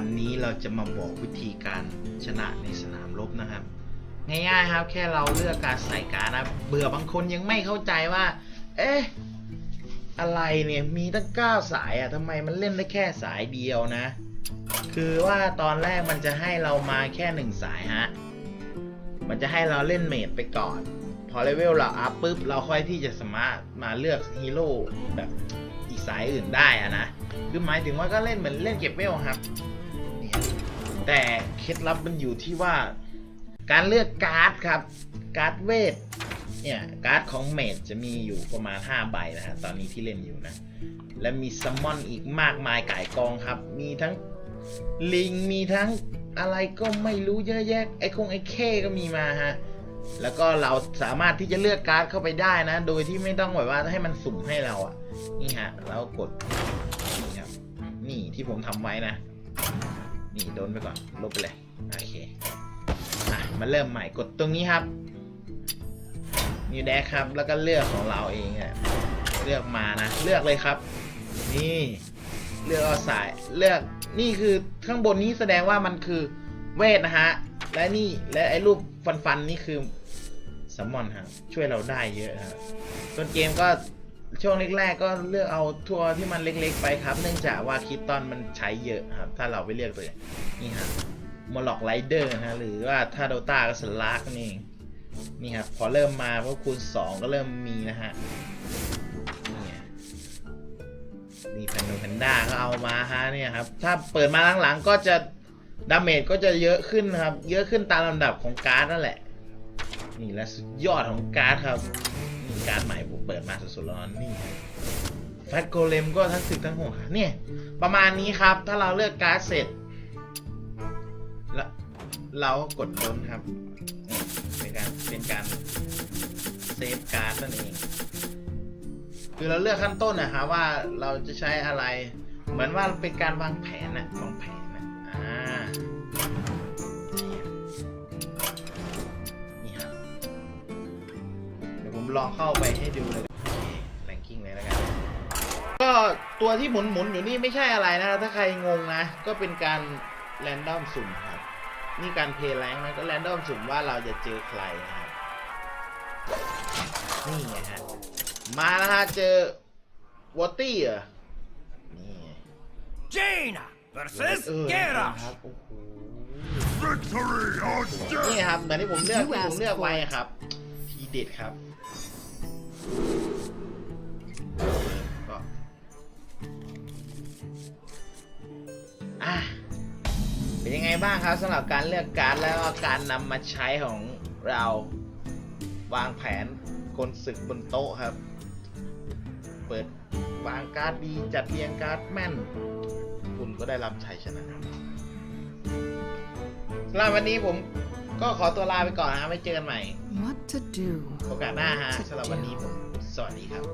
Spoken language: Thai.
วันนี้เราจะมาบอกวิธีการชนะในสนามรบนะครับ ง่ายๆครับ แค่เราเลือกการใส่การดนะเบื่อบางคนยังไม่เข้าใจว่า เอ๊ะอะไรเนี่ยมีตั้งเก้าสายอะทำไมมันเล่นได้แค่สายเดียวนะ คือว่าตอนแรกมันจะให้เรามาแค่หนึ่งสายฮะมันจะให้เราเล่นเมดไปก่อน พอเลเวลเราอัพปุ๊บเราค่อยที่จะสามารถมาเลือกฮีโร่แบบอีกสายอื่นได้อะนะคือหมายถึงว่าก็เล่นเหมือนเล่นเก็บเวลครับ แต่เคล็ดลับมันอยู่ที่ว่า การเลือกการ์ดครับ การ์ดเวทเนี่ยการ์ดของเมดจะมีอยู่ประมาณ 5 ใบนะฮะตอนนี้ที่เล่นอยู่นะ และมีซัมมอนอีกมากมายก่ายกองครับ มีทั้งลิงมีทั้งอะไรก็ไม่รู้เยอะแยะไอ้คงไอ้เคก็มีมาฮะแล้วก็เราสามารถที่จะเลือกการ์ดเข้าไปได้นะ โดยที่ไม่ต้องแบบว่าให้มันสุ่มให้เราอะ นี่ฮะแล้วกดนี่ครับ นี่ที่ผมทำไว้นะ นี่โดนไปก่อน ลบไปเลย โอเคอะมาเริ่มใหม่กดตรงนี้ครับนิวแดกครับ แล้วก็เลือกของเราเองอะเลือกมานะ เลือกเลยครับ นี่ เลือกเอาสาย เลือก นี่คือข้างบนนี้แสดงว่ามันคือเวทนะฮะ และนี่และไอ้รูปฟันฟันนี่คือซัมอนฮะช่วยเราได้เยอะฮะต้นเกมก็ ช่วงแรกๆก็เลือกเอาทัวร์ที่มันเล็กๆไปครับ เนื่องจากว่าคิดตอนมันใช้เยอะครับ ถ้าเราไปเลือกตัวอย่างนี่ฮะมอลล็อกไรเดอร์นะหรือว่าถ้าโดต้าก็สลากนี่นี่ครับพอเริ่มมาพวกคูณ 2 ก็เริ่มมีนะฮะนี่ไงนี่แพนโนแพนด้าก็เอามาฮะเนี่ยครับ ถ้าเปิดมาหลังๆก็จะดาเมจก็จะเยอะขึ้นครับ เยอะขึ้นตามลำดับของการ์ดนั่นแหละ นี่และสุดยอดของการ์ดครับ การ์ดใหม่ผมเปิดมาสดๆร้อนนี่แฟตโกเลมก็ทั้งสิบทั้งหกเนี่ย ประมาณนี้ครับ ถ้าเราเลือกการ์ดเสร็จแล้วเราก็กดล้นครับเป็นการเป็นการเซฟการ์ดนั่นเองคือเราเลือกขั้นต้นนะครับว่าเราจะใช้อะไร เหมือนว่าเป็นการวางแผนนะวางแผน ลองเข้าไปให้ดูเลยแรงกิ้งเลยแล้วกัน ก็ตัวที่หมุนหมุนๆอยู่นี่ไม่ใช่อะไรนะ ถ้าใครงงนะ ก็เป็นการแรนดอมสุ่มครับ นี่การเพลย์แรงนะก็แรนดอมสุ่มว่าเราจะเจอใครนะครับนี่ไงฮะ มาแล้วฮะเจอวอตตี้เหรอ นี่ไง Jaina เอ versus อ Gera. ครับโอ้โห Victory or นี่ death! ครับเหมือนที่ผมเลือก You ที่ผม asked เลือก for ไว้ it ครับ ทีเด็ดครับ ก็อะเป็นยังไงบ้างครับสำหรับการเลือกการดแล้วก็การนำมาใช้ของเราวางแผนกลศึกบนโต๊ะครับ เปิดวางการ์ดดีจัดเรียงการ์ดแม่น คุณก็ได้รับชัยชนะครับสำหรับวันนี้ผม ก็ขอตัวลาไปก่อนนะฮะไว้เจอกันใหม่โอกาสหน้าฮะสำหรับวันนี้ผมสวัสดีครับ